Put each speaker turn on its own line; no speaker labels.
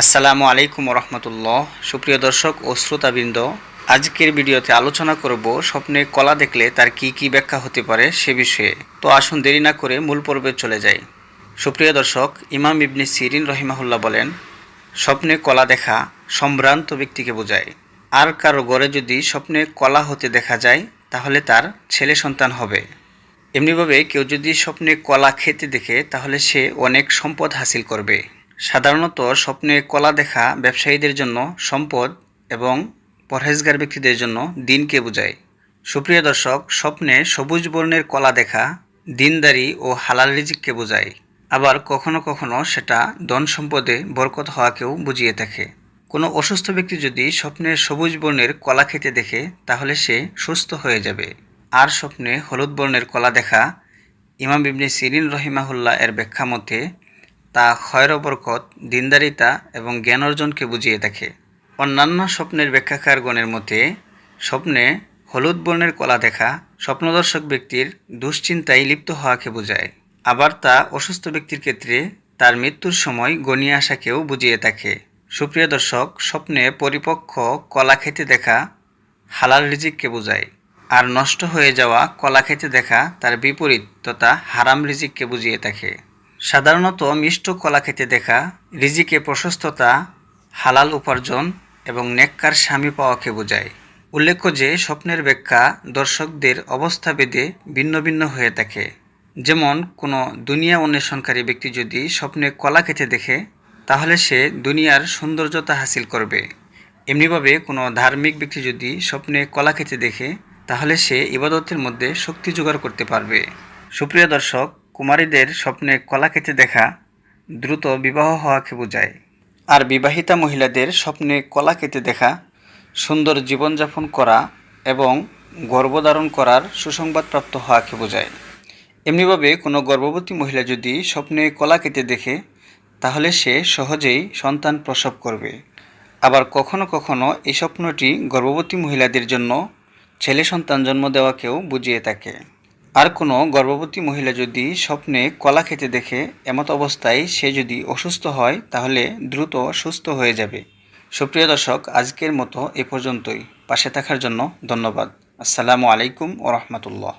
আসসালামু আলাইকুম রহমতুল্লাহ সুপ্রিয় দর্শক ও শ্রোতাবৃন্দ, আজকের ভিডিওতে আলোচনা করব স্বপ্নে কলা দেখলে তার কি কি ব্যাখ্যা হতে পারে সে বিষয়ে। তো আসুন দেরি না করে মূল পর্বে চলে যাই। সুপ্রিয় দর্শক, ইমাম ইবনে সিরিন রহিমাহুল্লাহ বলেন, স্বপ্নে কলা দেখা সম্ভ্রান্ত ব্যক্তিকে বোঝায়। আর কারও গড়ে যদি স্বপ্নে কলা হতে দেখা যায়, তাহলে তার ছেলে সন্তান হবে। এমনিভাবে কেউ যদি স্বপ্নে কলা খেতে দেখে, তাহলে সে অনেক সম্পদ হাসিল করবে। সাধারণত স্বপ্নে কলা দেখা ব্যবসায়ীদের জন্য সম্পদ এবং পরহেজগার ব্যক্তিদের জন্য দিনকে বোঝায়। সুপ্রিয় দর্শক, স্বপ্নে সবুজ বর্ণের কলা দেখা দিনদারি ও হালাল রিজিককে বোঝায়। আবার কখনো কখনো সেটা ধন সম্পদে বরকত হওয়াকেও বুঝিয়ে থাকে কোনো অসুস্থ ব্যক্তি যদি স্বপ্নে সবুজ বর্ণের কলা খেতে দেখে, তাহলে সে সুস্থ হয়ে যাবে। আর স্বপ্নে হলুদ বর্ণের কলা দেখা ইমাম ইবনে সিরিন রহিমাহুল্লাহ এর ব্যাখ্যা মতে তা খয়র বরকত দিনদারিতা এবং জ্ঞান অর্জনকে বুঝিয়ে থাকে অন্যান্য স্বপ্নের ব্যাখ্যাকারগণের মতে, স্বপ্নে হলুদ বর্ণের কলা দেখা স্বপ্নদর্শক ব্যক্তির দুশ্চিন্তায় লিপ্ত হওয়াকে বোঝায়। আবার তা অসুস্থ ব্যক্তির ক্ষেত্রে তার মৃত্যুর সময় গনিয়ে আসাকেও বুঝিয়ে থাকে সুপ্রিয় দর্শক, স্বপ্নে পরিপক্ক কলা খেতে দেখা হালাল রিজিককে বোঝায়। আর নষ্ট হয়ে যাওয়া কলা খেতে দেখা তার বিপরীত তথা হারাম রিজিককে বুঝিয়ে থাকে সাধারণত মিষ্ট কলা খেতে দেখা, রিজিকে প্রশস্ততা, হালাল উপার্জন এবং নেককার স্বামী পাওয়াকে বোঝায়। উল্লেখ্য যে, স্বপ্নের ব্যাখ্যা দর্শকদের অবস্থা ভেদে ভিন্ন ভিন্ন হয়ে থাকে। যেমন, কোনো দুনিয়া অন্বেষণকারী ব্যক্তি যদি স্বপ্নে কলা খেতে দেখে, তাহলে সে দুনিয়ার সৌন্দর্যতা হাসিল করবে। এমনিভাবে কোনো ধার্মিক ব্যক্তি যদি স্বপ্নে কলা খেতে দেখে, তাহলে সে ইবাদতের মধ্যে শক্তি জোগাড় করতে পারবে। সুপ্রিয় দর্শক কুমারীদের স্বপ্নে কলা খেতে দেখা, দ্রুত বিবাহ হওয়াকে বোঝায়। আর বিবাহিতা মহিলাদের স্বপ্নে কলা খেতে দেখা, সুন্দর জীবনযাপন করা এবং গর্ভধারণ করার সুসংবাদপ্রাপ্ত হওয়াকে বোঝায়। এমনিভাবে কোনো গর্ভবতী মহিলা যদি স্বপ্নে কলা কেটে দেখে, তাহলে সে সহজেই সন্তান প্রসব করবে। আবার কখনো কখনো এই স্বপ্নটি গর্ভবতী মহিলাদের জন্য ছেলে সন্তান জন্ম দেওয়াকেও বুঝিয়ে থাকে। আর কোনো গর্ভবতী মহিলা যদি স্বপ্নে কলা খেতে দেখে এমত অবস্থায় সে যদি অসুস্থ হয়, তাহলে দ্রুত সুস্থ হয়ে যাবে। সুপ্রিয় দর্শক, আজকের মতো এ পর্যন্তই। পাশে থাকার জন্য ধন্যবাদ। আসসালামু আলাইকুম ও রহমতুল্লাহ।